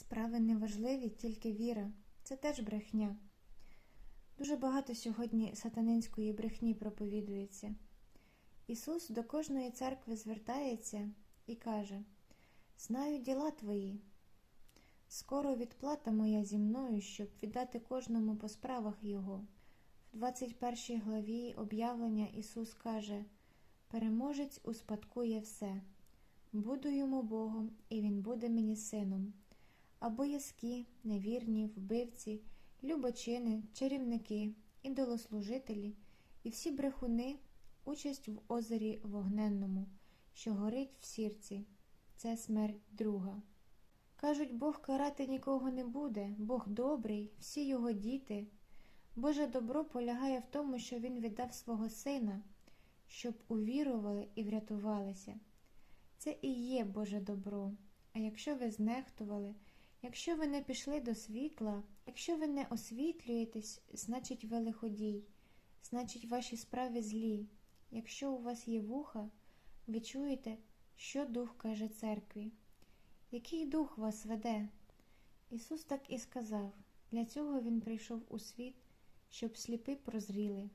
Справи неважливі, тільки віра. Це теж брехня. Дуже багато сьогодні сатанинської брехні проповідується. Ісус до кожної церкви звертається і каже: Знаю діла твої. Скоро відплата моя зі мною, щоб віддати кожному по справах Його. В 21 главі об'явлення Ісус каже: Переможець успадкує все. Буду йому Богом, і він буде мені сином. А боязкі, невірні, вбивці, любочини, чарівники, ідолослужителі і всі брехуни участь в озері вогненному, що горить в сірці. Це смерть друга. Кажуть, Бог карати нікого не буде, Бог добрий, всі його діти. Боже добро полягає в тому, що Він віддав свого сина, щоб увірували і врятувалися. Це і є Боже добро. А якщо ви знехтували, якщо ви не пішли до світла, якщо ви не освітлюєтесь, значить ви лиходій, значить ваші справи злі. Якщо у вас є вуха, ви чуєте, що дух каже церкві. Який дух вас веде? Ісус так і сказав для цього Він прийшов у світ, щоб сліпи прозріли,